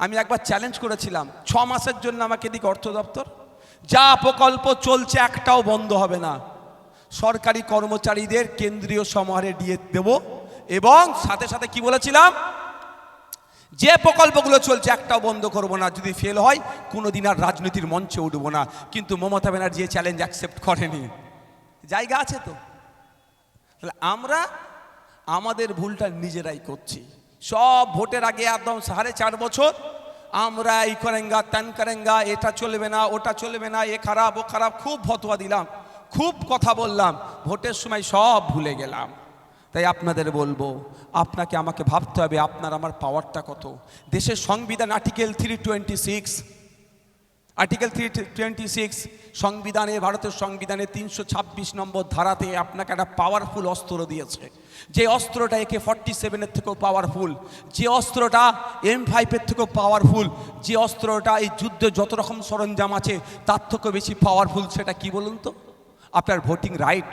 আমি একবার চ্যালেঞ্জ করেছিলাম, ছ মাসের জন্য আমাকে দিক অর্থ দপ্তর। যা প্রকল্প চলছে একটাও বন্ধ হবে না। সরকারি কর্মচারীদের কেন্দ্রীয় সমাহারে দিয়ে দেব এবং সাথে সাথে কি বলেছিলাম? যে প্রকল্পগুলো চলছে একটাও বন্ধ করব না। যদি ফেল হয় কোনো দিন আর রাজনীতির মঞ্চে উঠবো না। কিন্তু মমতা ব্যানার্জি চ্যালেঞ্জ অ্যাকসেপ্ট করেনি। জায়গা আছে তো? তাহলে আমরা আমাদের ভুলটা নিজেরাই করছি। সব ভোটের আগে একদম সাড়ে চার বছর আমরা এই করেঙ্গা, ত্যান করেঙ্গা, এটা চলবে না, ওটা চলবে না, এ খারাপ, ও খারাপ, খুব ফতোয়া দিলাম, খুব কথা বললাম, ভোটের সময় সব ভুলে গেলাম। তাই আপনাদের বলব, আপনাকে আমাকে ভাবতে হবে, আপনার আমার পাওয়ারটা কত? দেশের সংবিধান article three twenty six article three twenty six সংবিধানে, ভারতের সংবিধানে তিনশো ছাব্বিশ নম্বর ধারাতে আপনাকে একটা পাওয়ারফুল অস্ত্র দিয়েছে। যে অস্ত্রটা একে ফর্টি সেভেনের থেকেও পাওয়ারফুল যে অস্ত্রটা এম ফাইভের থেকেও পাওয়ারফুল যে অস্ত্রটা এই যুদ্ধে যত রকম সরঞ্জাম আছে, তার থেকেও বেশি পাওয়ারফুল সেটা কি বলুন তো? আপনার ভোটিং রাইট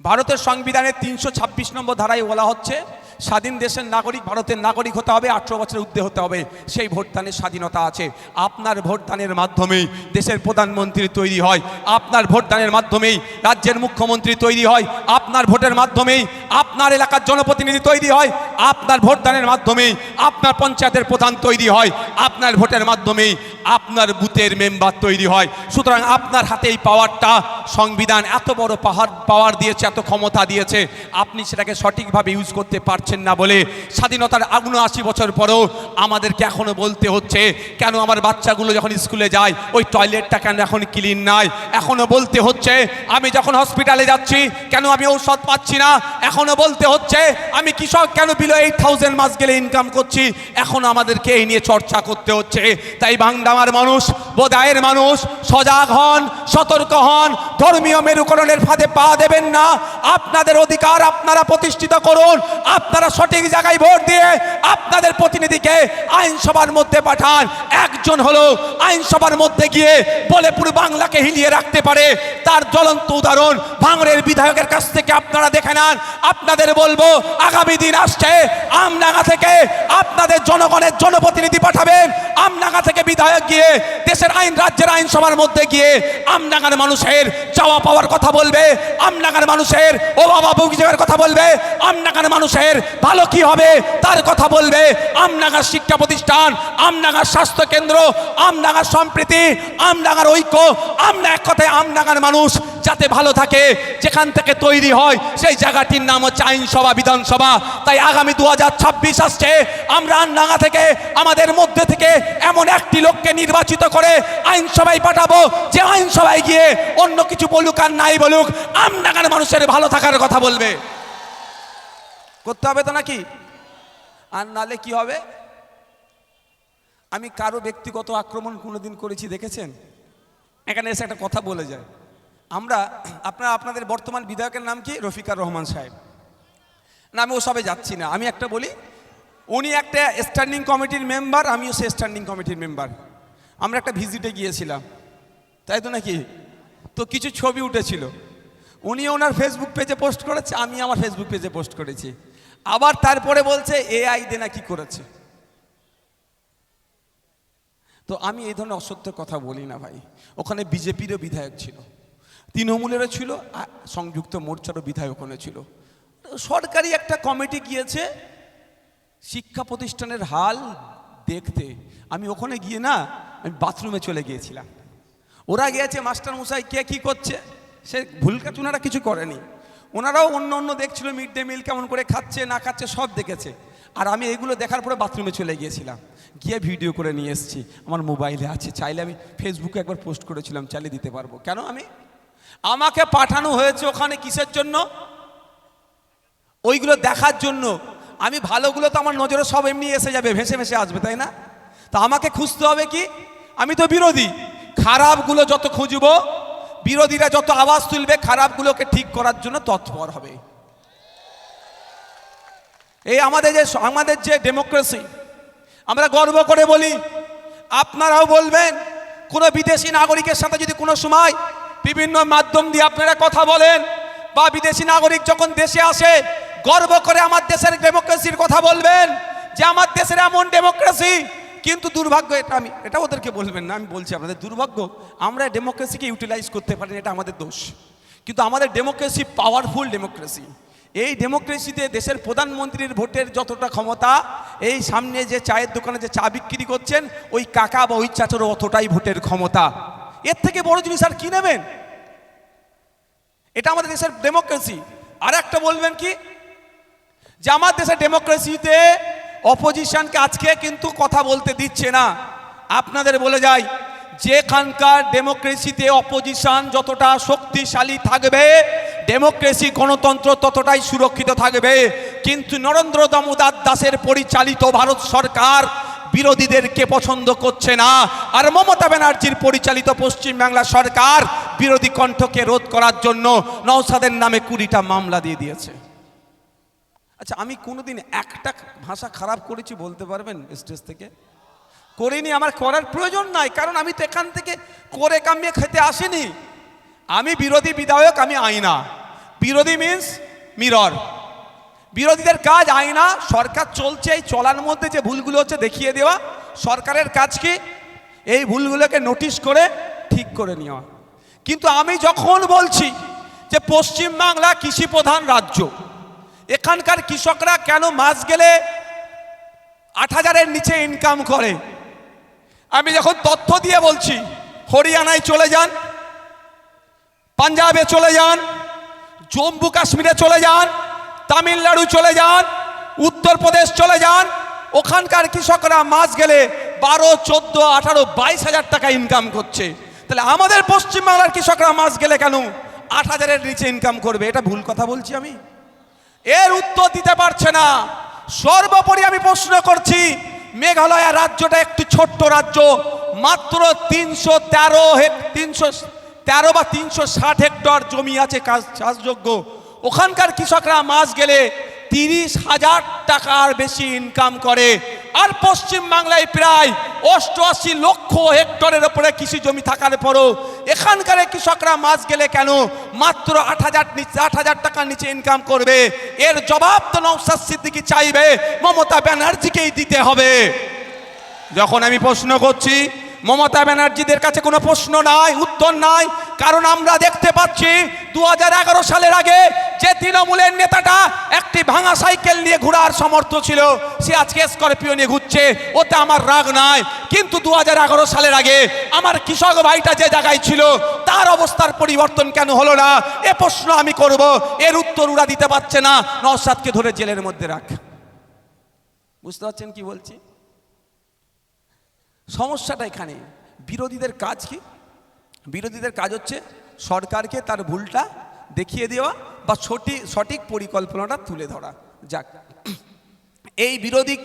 ভারতের সংবিধানের তিনশো ছাব্বিশ নম্বর ধারায় বলা হচ্ছে স্বাধীন দেশের নাগরিক, ভারতের নাগরিক হতে হবে, আঠেরো বছরের ঊর্ধ্বে হতে হবে। সেই ভোটদানের স্বাধীনতা আছে। আপনার ভোটদানের মাধ্যমেই দেশের প্রধানমন্ত্রী তৈরি হয়। আপনার ভোটদানের মাধ্যমেই রাজ্যের মুখ্যমন্ত্রী তৈরি হয়। আপনার ভোটের মাধ্যমেই আপনার এলাকার জনপ্রতিনিধি তৈরি হয়। আপনার ভোটদানের মাধ্যমেই আপনার পঞ্চায়েতের প্রধান তৈরি হয়, আপনার ভোটের মাধ্যমেই আপনার বুথের মেম্বার তৈরি হয়। সুতরাং আপনার হাতে এই পাওয়ারটা, সংবিধান এত বড় পাহাড়, পাওয়ার দিয়েছে, এত ক্ষমতা দিয়েছে, আপনি সেটাকে সঠিকভাবে ইউজ করতে পারছেন না বলে স্বাধীনতার আশি বছর পরেও আমাদেরকে এখনও বলতে হচ্ছে, কেন আমার বাচ্চাগুলো যখন স্কুলে যায়, ওই টয়লেটটা কেন এখন ক্লিন নাই? এখনও বলতে হচ্ছে, আমি যখন হসপিটালে যাচ্ছি, কেন আমি ঔষধ পাচ্ছি না? এখনও বলতে হচ্ছে, আমি কৃষক কেন বিলো এইট থাউজেন্ড মাস গেলে ইনকাম করছি, এখন আমাদেরকে এই নিয়ে চর্চা করতে হচ্ছে। তাই বাংলার মানুষ বোদায়ের মানুষ, সজাগ হন, সতর্ক হন, ধর্মীয় মেরুকরণের ফাঁদে পা দেবেন না। আপনাদের অধিকার আপনারা প্রতিষ্ঠিত করুন, আপনারা সঠিক জায়গায় ভোট দিয়ে আপনাদের প্রতিনিধিকে আইনসভার মধ্যে পাঠান। একজন হলো আইনসভার মধ্যে গিয়ে বলে পুরো বাংলাকে হিলিয়ে রাখতে পারে। তার জ্বলন্ত উদাহরণ ভাঙড়ের বিধায়কের কাছ থেকে আপনারা দেখে নেন। আপনাদের বলব, আগামী দিন আসছে আমনাগা থেকে আপনাদের জনগণের জনপ্রতিনিধি পাঠাবেন আমনাগা থেকে বিধায়ক গিয়ে দেশের আইন, রাজ্যের আইনসভার মধ্যে গিয়ে আমনাগার মানুষের চাওয়া পাওয়ার কথা বলবে। আমনাগার মানুষের ও বাবা কথা বলবে। আমনাগার মানুষের ভালো কি হবে তার কথা বলবে। আমনাগার শিক্ষা প্রতিষ্ঠান আমনাগার স্বাস্থ্য কেন্দ্র আমনাগার সম্প্রীতি আমনাগার ঐক্য আমনা এক কথায় আমনাগার মানুষ যাতে ভালো থাকে, যেখান থেকে তৈরি হয়, সেই জায়গাটির নাম হচ্ছে আইনসভা, বিধানসভা। তাই আগামী দু হাজার ছাব্বিশ আসছে, আমরা আমনাগা থেকে, আমাদের মধ্যে থেকে এমন একটি লোককে নির্বাচিত করে আইনসভায় পাঠাবো, যে আইনসভায় গিয়ে অন্য কিছু বলুক আর নাই বলুক আমনাগার মানুষের ভালো থাকার কথা বলবে। করতে হবে তো নাকি? আর নালে কি হবে? আমি কারও ব্যক্তিগত আক্রমণ কোনোদিন করেছি, দেখেছেন? এখানে এসে একটা কথা বলে যায়। আমরা আপনারা আপনাদের বর্তমান বিধায়কের নাম কি? রফিকার রহমান সাহেব। না, আমি ওসবে যাচ্ছি না। আমি একটা বলি, উনি একটা স্ট্যান্ডিং কমিটির মেম্বার আমিও সে স্ট্যান্ডিং কমিটির মেম্বার আমরা একটা ভিজিটে গিয়েছিলাম। তাই তো নাকি? তো কিছু ছবি উঠেছিল। উনি ওনার ফেসবুক পেজে পোস্ট করেছে, আমি আমার ফেসবুক পেজে পোস্ট করেছি। আবার তারপরে বলছে এআই দে নাকি করেছে। তো আমি এই ধরনের অসত্য কথা বলি না ভাই। ওখানে বিজেপিরও বিধায়ক ছিল। তৃণমূলেরও ছিল আর সংযুক্ত মোর্চারও বিধায়ক ওখানে ছিল। সরকারি একটা কমিটি গিয়েছে, শিক্ষা প্রতিষ্ঠানের হাল দেখতে। আমি ওখানে গিয়ে না, আমি বাথরুমে চলে গিয়েছিলাম। ওরা গিয়েছে, মাস্টার মশাই, কে কী করছে? সে ভুল কাজ ওনারা কিছু করেনি। ওনারাও অন্য অন্য দেখছিল, মিড ডে মিল কেমন করে খাচ্ছে, না খাচ্ছে, সব দেখেছে। আর আমি এগুলো দেখার পরে বাথরুমে চলে গিয়েছিলাম। গিয়ে ভিডিও করে নিয়ে এসেছি। আমার মোবাইলে আছে। চাইলে আমি ফেসবুকে একবার পোস্ট করেছিলাম, চালিয়ে দিতে পারব। কেন আমি? আমাকে পাঠানো হয়েছে ওখানে কিসের জন্য? ওইগুলো দেখার জন্য। আমি ভালোগুলো তো আমার নজরে সব এমনি এসে যাবে, ভেসে ভেসে আসবে, তাই না? তা আমাকে খুঁজতে হবে কি? আমি তো বিরোধী। খারাপগুলো যত খুঁজব, বিরোধীরা যত আওয়াজ তুলবে, খারাপগুলোকে ঠিক করার জন্য তৎপর হবে। এই আমাদের যে আমাদের যে ডেমোক্রেসি, আমরা গর্ব করে বলি, আপনারাও বলবেন, কোনো বিদেশি নাগরিকের সাথে যদি কোনো সময় বিভিন্ন মাধ্যম দিয়ে আপনারা কথা বলেন। বা বিদেশি নাগরিক যখন দেশে আসে, গর্ব করে আমার দেশের ডেমোক্রেসির কথা বলবেন যে আমার দেশের এমন ডেমোক্রেসি কিন্তু দুর্ভাগ্য এটা আমি, এটা ওদেরকে বলবেন না, আমি বলছি আপনাদের, দুর্ভাগ্য, আমরা ডেমোক্রেসিকে ইউটিলাইজ করতে পারি এটা আমাদের দোষ। কিন্তু আমাদের ডেমোক্রেসি পাওয়ারফুল ডেমোক্রেসি এই ডেমোক্রেসিতে দেশের প্রধানমন্ত্রীর ভোটের যতটা ক্ষমতা, এই সামনে যে চায়ের দোকানে যে চা বিক্রি করছেন, ওই কাকা বা ওই চাচারও অতটাই ভোটের ক্ষমতা। এর থেকে বড় জিনিস আর কি নেবেন? এটা আমাদের দেশের ডেমোক্রেসি আর একটা বলবেন কি? যে আমার দেশের ডেমোক্রেসিতে অপোজিশনকে আজকে কিন্তু কথা বলতে দিচ্ছে না। আপনাদের বলে যাই, যেখানকার ডেমোক্রেসিতে অপোজিশন যতটা শক্তিশালী থাকবে ডেমোক্রেসি গণতন্ত্র ততটাই সুরক্ষিত থাকবে। কিন্তু নরেন্দ্র দামোদর দাসের পরিচালিত ভারত সরকার বিরোধীদেরকে পছন্দ করছে না। আর মমতা ব্যানার্জির পরিচালিত পশ্চিমবাংলা সরকার বিরোধী কণ্ঠকে রোধ করার জন্য নওসাদের নামে কুড়িটা মামলা দিয়ে দিয়েছে। আচ্ছা আমি কোনোদিন একটা ভাষা খারাপ করেছি বলতে পারবেন স্টেজ থেকে? করিনি, আমার করার প্রয়োজন নাই, কারণ আমি তো এখান থেকে করে কামিয়ে খেতে আসিনি। আমি বিরোধী বিধায়ক, আমি আইনা। বিরোধী মিন্স মিরর বিরোধীদের কাজ আইনা সরকার চলছে, এই চলার মধ্যে যে ভুলগুলো হচ্ছে দেখিয়ে দেওয়া। সরকারের কাজ কি? এই ভুলগুলোকে নোটিশ করে ঠিক করে নেওয়া। কিন্তু আমি যখন বলছি যে পশ্চিমবাংলা কৃষি প্রধান রাজ্য, এখানকার কৃষকরা কেন মাস গেলে আট হাজারের নিচে ইনকাম করে? আমি যখন তথ্য দিয়ে বলছি, হরিয়ানায় চলে যান, পাঞ্জাবে চলে যান, জম্মু কাশ্মীরে চলে যান তামিলনাড়ু চলে যান উত্তরপ্রদেশ চলে যান, ওখানকার কৃষকরা মাস গেলে বারো, চোদ্দ, আঠারো, বাইশ হাজার টাকা ইনকাম করছে। তাহলে আমাদের পশ্চিমবাংলার কৃষকরা মাস গেলে কেন আট হাজারের নিচে ইনকাম করবে? এটা ভুল কথা বলছি আমি। এর উত্তর দিতে পারছে না। সর্বোপরি আমি প্রশ্ন করছি, মেঘালয় রাজ্যটা একটি ছোট্ট রাজ্য, মাত্র তিনশো তেরো তিনশো তেরো বা তিনশো ষাট হেক্টর জমি আছে, কাজ চাষযোগ্য। ওখানকার কৃষকরা মাস গেলে তিরিশ হাজার টাকার বেশি ইনকাম করে। আর পশ্চিম বাংলায় প্রায় অষ্টআশি লক্ষ হেক্টরের ওপরে কৃষি জমি থাকার পরও এখানকার কৃষকরা মাছ গেলে কেন মাত্র আট হাজার নিচে আট হাজার টাকার নিচে ইনকাম করবে? এর জবাব তো নৌসাদ সিদ্দিকি চাইবে, মমতা ব্যানার্জিকেই দিতে হবে। যখন আমি প্রশ্ন করছি মমতা ব্যানার্জিদের কাছে কোনো প্রশ্ন নাই, উত্তর নাই। কারণ আমরা দেখতে পাচ্ছি দুহাজার এগারো সালের আগে যে তৃণমূলের নেতাটা একটি ভাঙা সাইকেল নিয়ে ঘোরার সমর্থ ছিল, সে আজকে স্করপিও নিয়ে ঘুরছে। ওতে আমার রাগ নাই। কিন্তু দু হাজার এগারো সালের আগে আমার কৃষক ভাইটা যে জায়গায় ছিল, তার অবস্থার পরিবর্তন কেন হলো না? এ প্রশ্ন আমি করব। এর উত্তর ওরা দিতে পারছে না। নওসাদকে ধরে জেলের মধ্যে রাখ। বুঝতে পারছেন কি বলছি? সমস্যাটা এখানে। বিরোধীদের কাজ কি? বিরোধীদের কাজ হচ্ছে সরকারকে তার ভুলটা দেখিয়ে দেওয়া বা সঠিক সঠিক পরিকল্পনাটা তুলে ধরা। যাক। এই বিরোধী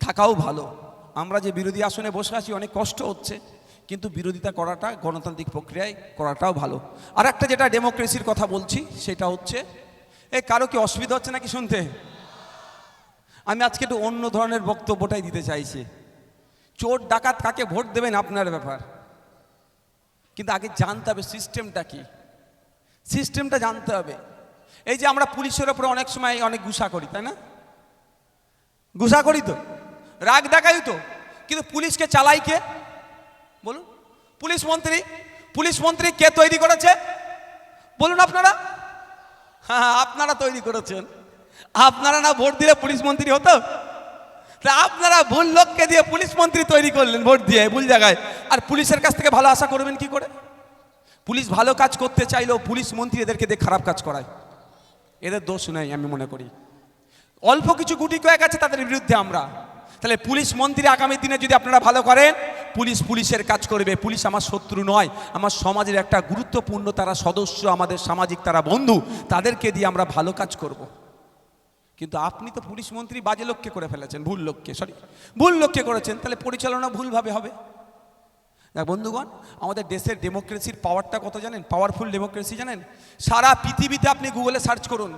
থাকাও ভালো। আমরা যে বিরোধী আসনে বসে আছি, অনেক কষ্ট হচ্ছে। কিন্তু বিরোধিতা করাটা গণতান্ত্রিক প্রক্রিয়ায় করাটাও ভালো। আর একটা যেটা ডেমোক্রেসির কথা বলছি, সেটা হচ্ছে, এ, কারও কি অসুবিধা হচ্ছে নাকি শুনতে? আমি আজকে একটু অন্য ধরনের বক্তব্যটাই দিতে চাইছি। চোর ডাকাত কাকে ভোট দেবেন আপনার ব্যাপার? কিন্তু আগে জানতে হবে সিস্টেমটা কি? সিস্টেমটা জানতে হবে। এই যে আমরা পুলিশের ওপরে অনেক সময় অনেক গুসা করি, তাই না? গুসা করি তো? রাগ দেখাই তো। কিন্তু পুলিশকে চালাই কে? বলুন। পুলিশ মন্ত্রী পুলিশ মন্ত্রী কে তৈরি করেছে? বলুন আপনারা। হ্যাঁ আপনারা তৈরি করেছেন। আপনারা না ভোট দিলে পুলিশ মন্ত্রী হতো? তা আপনারা ভুল লোককে দিয়ে পুলিশ মন্ত্রী তৈরি করলেন ভোট দিয়ে, ভুল জায়গায়। আর পুলিশের কাছ থেকে ভালো আশা করবেন কি করে? পুলিশ ভালো কাজ করতে চাইলেও পুলিশ মন্ত্রী এদেরকে দিয়ে খারাপ কাজ করায়। এদের দোষ নেই আমি মনে করি। অল্প কিছু গুটি কয়েক আছে তাদের বিরুদ্ধে আমরা। তাহলে পুলিশ মন্ত্রী আগামী দিনে যদি আপনারা ভালো করেন, পুলিশ পুলিশের কাজ করবে। পুলিশ আমার শত্রু নয়, আমার সমাজের একটা গুরুত্বপূর্ণ তারা সদস্য, আমাদের সামাজিক তারা বন্ধু, তাদেরকে দিয়ে আমরা ভালো কাজ করব। কিন্তু আপনি তো পুলিশ মন্ত্রী বাজে লোককে করে ফেলেছেন, ভুল লোককে সরি ভুল লোককে করেছেন, তাহলে পরিচালনা ভুলভাবে হবে। বন্ধুগণ, আমাদের দেশের ডেমোক্রেসির পাওয়ারটা কত জানেন? পাওয়ারফুল ডেমোক্রেসি জানেন? সারা পৃথিবীতে আপনি গুগলে সার্চ করুন।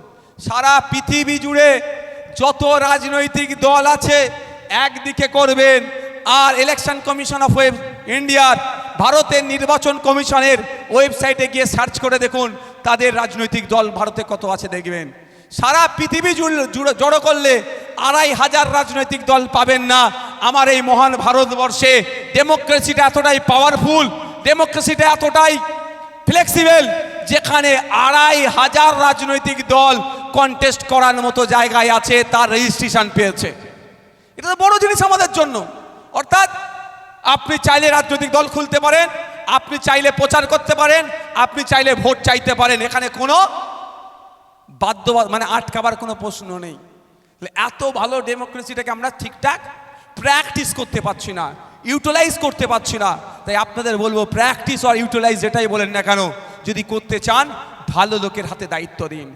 সারা পৃথিবী জুড়ে যত রাজনৈতিক দল আছে, একদিকে করবেন আর ইলেকশন কমিশন অফ ওয়েব ইন্ডিয়ার ভারতের নির্বাচন কমিশনের ওয়েবসাইটে গিয়ে সার্চ করে দেখুন, তাদের রাজনৈতিক দল ভারতে কত আছে দেখবেন। সারা পৃথিবী জুড়ে করলে আড়াই হাজার রাজনৈতিক দল পাবেন না। আমার এই মহান ভারতবর্ষে ডেমোক্রেসিটা এতটাই পাওয়ারফুল ডেমোক্রেসিটা এতটাই ফ্লেক্সিবল যেখানে আড়াই হাজার রাজনৈতিক দল কন্টেস্ট করার মতো জায়গায় আছে, তার রেজিস্ট্রেশন পেয়েছে। এটা তো বড় জিনিস আমাদের জন্য। অর্থাৎ আপনি চাইলে রাজনৈতিক দল খুলতে পারেন, আপনি চাইলে প্রচার করতে পারেন, আপনি চাইলে ভোট চাইতে পারেন। এখানে কোনো বাধ্য মানে আটকাবার কোনো প্রশ্ন নেই। এত ভালো ডেমোক্রেসিটাকে আমরা ঠিকঠাক প্র্যাকটিস করতে পারছি না, ইউটিলাইজ করতে পারছি না। তাই আপনাদের বলব, প্র্যাকটিস আর ইউটিলাইজ যেটাই বলেন না কেন, যদি করতে চান, ভালো লোকের হাতে দায়িত্ব দিন।